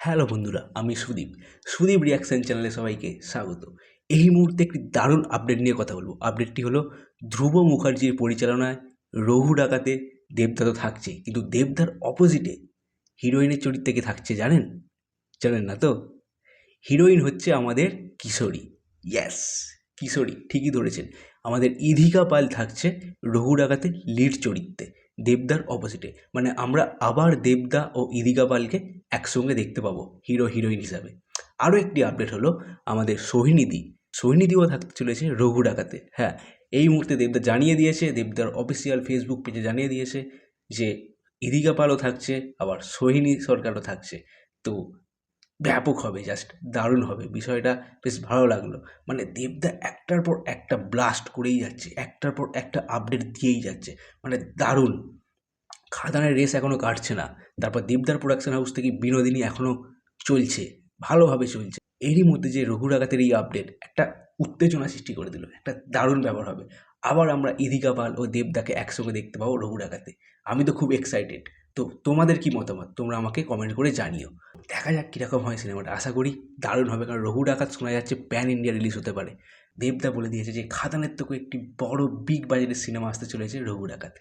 Hello বন্ধুরা, আমি Sudip. Sudip reaction চ্যানেলে সবাইকে স্বাগত। এই মুহূর্তে একটি দারুণ আপডেট নিয়ে কথা বলব। আপডেটটি হলো, ধ্রুব মুখার্জির পরিচালনায় রঘু ডাকাতে দেবদা তো থাকছে কিন্তু দেবদার অপোজিটে হিরোইনের চরিত্রে কে থাকছে জানেন? জানেন না তো? হিরোইন হচ্ছে আমাদের কিশোরী। ইয়েস কিশোরী, ঠিকই ধরেছেন। আমাদের ইধিকা পাল থাকছে রঘু ডাকাতে লিড চরিত্রে। দেবদার অপোজিটে মানে আমরা আবার দেবদা ও ইদিকা পালকে একসঙ্গে দেখতে পাবো হিরো হিরোইন হিসাবে। আরও একটি আপডেট হলো আমাদের সোহিনীদি। সোহিনীদিও থাকতে চলেছে রঘু ডাকাতে। হ্যাঁ এই মুহূর্তে দেবদা জানিয়ে দিয়েছে, দেবদার অফিসিয়াল ফেসবুক পেজে জানিয়ে দিয়েছে যে ইদিকা পালও থাকছে, আবার সোহিনী সরকারও থাকছে। তো ব্যাপক হবে জাস্ট দারুণ হবে। বিষয়টা বেশ ভালো লাগল। মানে দেবদা একটার পর একটা ব্লাস্ট করেই যাচ্ছে, একটার পর একটা আপডেট দিয়েই যাচ্ছে। মানে দারুণ। খাদানের রেস এখনও কাটছে না। তারপর দেবদার প্রোডাকশন হাউস থেকে বিনোদিনী এখনও চলছে, ভালোভাবে চলছে। এরই মধ্যে যে রঘু ডাকাতের এই আপডেট একটা উত্তেজনা সৃষ্টি করে দিল, একটা দারুণ ব্যাপার হবে। আবার আমরা ইদিকা পাল ও দেবদাকে একসঙ্গে দেখতে পাবো রঘু ডাকাতে আমি তো খুব এক্সাইটেড তো তোমাদের কি মতামত? তোমরা আমাকে কমেন্ট করে জানিও। দেখা যাক কীরকম হয় সিনেমাটা। আশা করি দারুণ হবে, কারণ রঘু ডাকাত শোনা যাচ্ছে প্যান ইন্ডিয়া রিলিজ হতে পারে। দেবদা বলে দিয়েছে যে, খাদানের থেকেও একটি বড় বিগ বাজেটের সিনেমা আসতে চলেছে রঘু ডাকাত।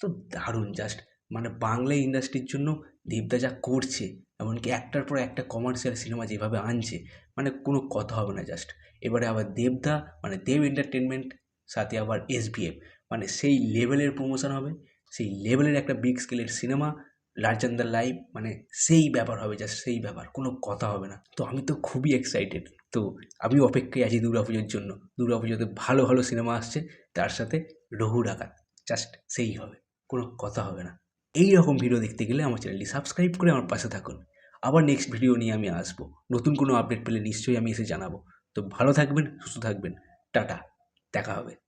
তো দারুণ জাস্ট মানে বাংলা ইন্ডাস্ট্রির জন্য দেবদা যা করছে, এমনকি একটার পর একটা কমার্শিয়াল সিনেমা যেভাবে আনছে মানে কোনো কথা হবে না জাস্ট এবারে আবার দেবদা মানে দেব এন্টারটেনমেন্ট সাথে আবার এসবিএফ মানে সেই লেভেলের প্রমোশন হবে, সেই লেভেলের একটা বিগ স্কেলের সিনেমা লার্জান দ্য লাইভ মানে সেই ব্যাপার হবে জাস্ট সেই ব্যাপার, কোনো কথা হবে না। তো আমি তো খুবই এক্সাইটেড তো আমি অপেক্ষায় আছি দুর্গা পুজোর জন্য। দুর্গা পুজোতে ভালো ভালো সিনেমা আসছে, তার সাথে রঘু ডাকাত জাস্ট সেই হবে, কোনো কথা হবে না। এই রকম ভিডিও দেখতে গেলে আমার চ্যানেলটি সাবস্ক্রাইব করে আমার পাশে থাকুন। আবার নেক্সট ভিডিও নিয়ে আমি আসব। নতুন কোনো আপডেট পেলে নিশ্চয়ই আমি এসে জানাব। তো ভালো থাকবেন, সুস্থ থাকবেন। টাটা, দেখা হবে।